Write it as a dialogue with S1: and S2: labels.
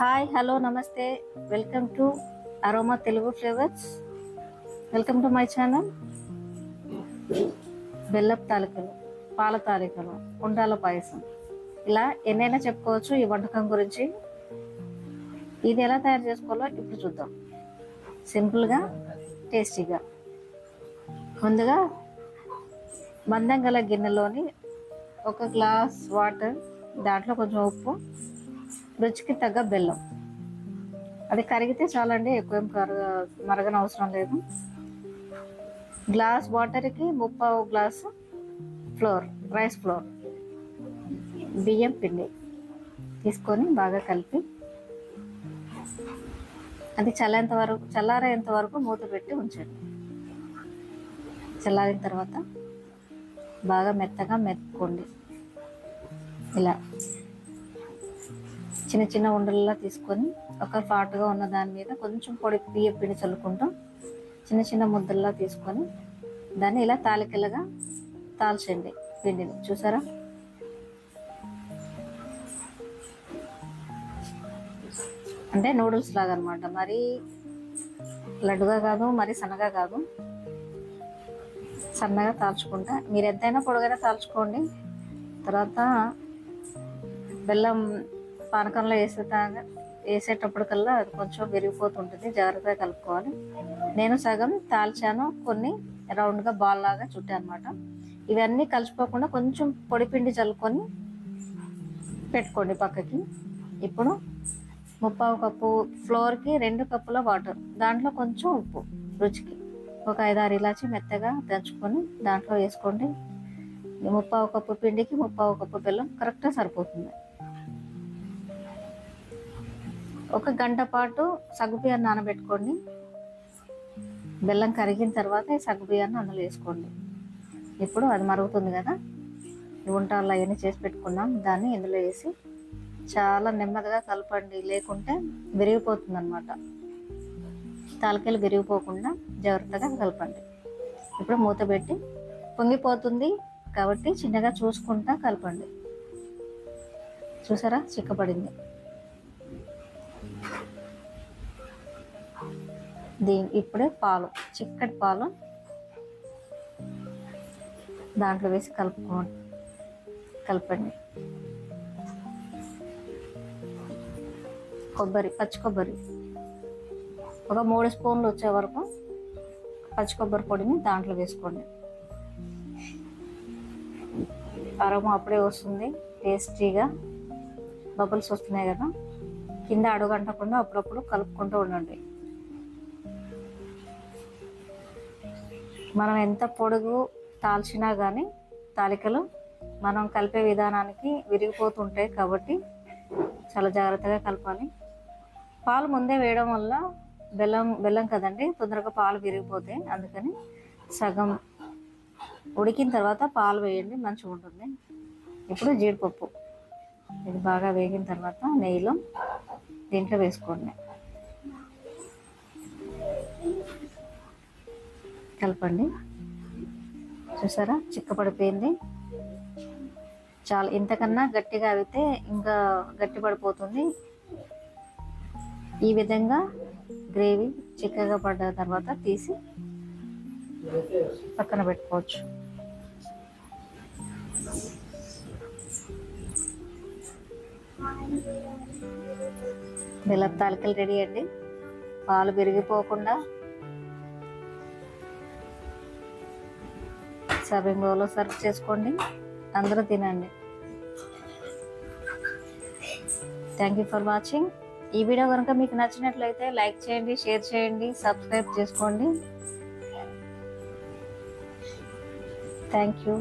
S1: Hi hello నమస్తే. Welcome to aroma Telugu flavours welcome to my channel బెల్లపు తాలికలు పాల తాలికలు ఉండాల పాయసం. ఇలా ఎన్నైనా చెప్పుకోవచ్చు ఈ వంటకం గురించి. ఇది ఎలా తయారు చేసుకోవాలో ఇప్పుడు చూద్దాం. సింపుల్గా టేస్టీగా ముందుగా మందం గల గిన్నెలోని ఒక గ్లాస్ వాటర్ దాంట్లో కొంచెం ఉప్పు రుచికి తగ్గ బెల్లం. అది కరిగితే చాలండి ఎక్కువ కర మరగన అవసరం లేదు. గ్లాస్ వాటర్కి ముప్పావు గ్లాసు ఫ్లోర్ రైస్ ఫ్లోర్ బియ్యం పిండి తీసుకొని బాగా కలిపి అది చల్లేంత వరకు చల్లారేంత వరకు మూత పెట్టి ఉంచండి. చల్లారిన తర్వాత బాగా మెత్తగా మెత్తుకోండి. ఇలా. చిన్న చిన్న ఉండల్లా తీసుకొని ఒక ఫాటుగా ఉన్న దాని మీద కొంచెం పొడి బియ్య పిండి చల్లుకుంటూ చిన్న చిన్న ముద్దల్లా తీసుకొని దాన్ని ఇలా తాలికలుగా తాల్చండి పిండిని. చూసారా? అంటే నూడిల్స్ లాగా అనమాట మరీ లడ్డుగా కాదు మరీ సన్నగా కాదు. సన్నగా తాల్చుకుంటా. మీరు ఎంతైనా పొడుగైనా తాల్చుకోండి. తర్వాత బెల్లం పానకంలో వేసేదా వేసేటప్పటికల్లా అది కొంచెం విరిగిపోతుంటుంది. జాగ్రత్తగా కలుపుకోవాలి. నేను సగం తాల్చాను. కొన్ని రౌండ్గా బాల్ లాగా చుట్టాను అనమాట ఇవన్నీ కలిసిపోకుండా కొంచెం పొడిపిండి చల్లుకొని పెట్టుకోండి పక్కకి. ఇప్పుడు ముప్పావు కప్పు ఫ్లోర్కి రెండు కప్పుల వాటర్ దాంట్లో కొంచెం ఉప్పు రుచికి. ఒక ఐదారు ఇలాచి మెత్తగా దంచుకొని దాంట్లో వేసుకోండి. ముప్పావు కప్పు పిండికి ముప్పావు కప్పు బెల్లం కరెక్ట్గా సరిపోతుంది. ఒక గంట పాటు సగ్గుబియ్యాన్ని నానబెట్టుకోండి. బెల్లం కరిగిన తర్వాత ఈ సగ్గుబియ్యాన్ని అందులో వేసుకోండి. ఇప్పుడు అది మరుగుతుంది కదా. ఈ వంటలు అవన్నీ చేసి పెట్టుకున్నాం. దాన్ని ఇందులో వేసి చాలా నెమ్మదిగా కలపండి. లేకుంటే విరిగిపోతుంది అనమాట తాలకాయలు విరిగిపోకుండా జాగ్రత్తగా కలపండి. ఇప్పుడు మూత పెట్టి పొంగిపోతుంది కాబట్టి చిన్నగా చూసుకుంటా కలపండి. చూసారా? చిక్కపడింది దీని ఇప్పుడే పాలు చిక్కటి పాలు దాంట్లో వేసి కలుపుకోండి కలపండి. కొబ్బరి పచ్చి కొబ్బరి. ఒక మూడు స్పూన్లు వచ్చే వరకు పచ్చి కొబ్బరి పొడిని దాంట్లో వేసుకోండి. అరము అప్పుడే వస్తుంది టేస్టీగా. బబుల్స్ వస్తున్నాయి కదా. కింద అడుగంటకుండా అప్పుడప్పుడు కలుపుకుంటూ ఉండండి. మనం ఎంత పొడుగు తాల్చినా కానీ తాలికలు మనం కలిపే విధానానికి విరిగిపోతుంటాయి కాబట్టి చాలా జాగ్రత్తగా కలపాలి. పాలు ముందే వేయడం వల్ల బెల్లం బెల్లం కదండి తొందరగా పాలు విరిగిపోతాయి. అందుకని సగం ఉడికిన తర్వాత పాలు వేయండి మంచిగా ఉంటుంది. ఇప్పుడు జీడిపప్పు. ఇది బాగా వేగిన తర్వాత నెయ్యిలో దీంట్లో వేసుకోండి. కలపండి. చూసారా? చిక్కపడిపోయింది. చాలా ఇంతకన్నా గట్టిగా అవితే ఇంకా గట్టి పడిపోతుంది ఈ విధంగా గ్రేవీ చిక్కగా పడ్డ తర్వాత తీసి పక్కన పెట్టుకోవచ్చు. బెల్లం తాలికలు రెడీ అండి. పాలు విరిగిపోకుండా సర్వింగ్ బౌల్లో సర్వ్ చేసుకోండి. అందరూ తినండి. థ్యాంక్ యూ ఫర్ వాచింగ్ ఈ వీడియో కనుక మీకు నచ్చినట్లయితే లైక్ చేయండి షేర్ చేయండి సబ్స్క్రైబ్ చేసుకోండి. Thank you